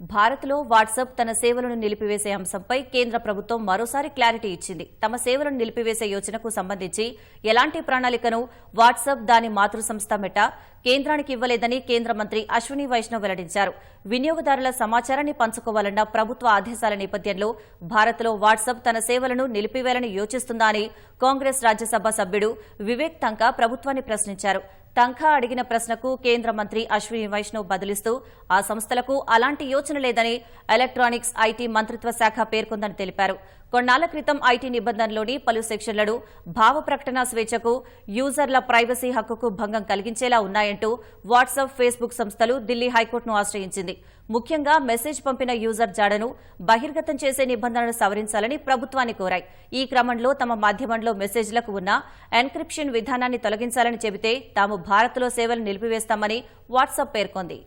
భారత్లో వాట్సాప్ తన సేవలను నిలిపివేసే అంశంపై కేంద్ర ప్రభుత్వం మరోసారి క్లారిటీ ఇచ్చింది. తమ సేవలను నిలిపివేసే యోచనకు సంబంధించి ఎలాంటి ప్రణాళికను వాట్సాప్ దాని మాతృ సంస్థ మెట కేంద్రానికి ఇవ్వలేదని కేంద్ర మంత్రి అశ్విని వైష్ణవ్ వెల్లడించారు. వినియోగదారుల సమాచారాన్ని పంచుకోవాలన్న ప్రభుత్వ ఆదేశాల నేపథ్యంలో భారత్లో వాట్సాప్ తన సేవలను నిలిపివేయాలని యోచిస్తుందా అని కాంగ్రెస్ రాజ్యసభ సభ్యుడు వివేక్ తంకా ప్రభుత్వాన్ని ప్రశ్నించారు. తంఖా అడిగిన ప్రశ్నకు కేంద్ర మంత్రి అశ్విని వైష్ణవ్ బదిలిస్తూ ఆ సంస్థలకు అలాంటి యోచన లేదని ఎలక్ట్రానిక్స్ ఐటీ మంత్రిత్వ శాఖ పేర్కొందని తెలిపారు. కొన్నాళ్ళ క్రితం ఐటీ నిబంధనలోని పలు సెక్షన్లను భావ ప్రకటన స్వేచ్ఛకు యూజర్ల ప్రైవసీ హక్కుకు భంగం కలిగించేలా ఉన్నాయంటూ వాట్సాప్ ఫేస్బుక్ సంస్థలు ఢిల్లీ హైకోర్టును ఆశ్రయించింది. ముఖ్యంగా మెసేజ్ పంపిన యూజర్ జాడను బహిర్గతం చేసే నిబంధనలు సవరించాలని ప్రభుత్వాన్ని కోరాయి. ఈ క్రమంలో తమ మాధ్యమంలో మెసేజ్లకు ఉన్న ఎన్క్రిప్షన్ విధానాన్ని తొలగించాలని చెబితే తాము భారత్లో సేవలు నిలిపివేస్తామని వాట్సాప్ పేర్కొంది.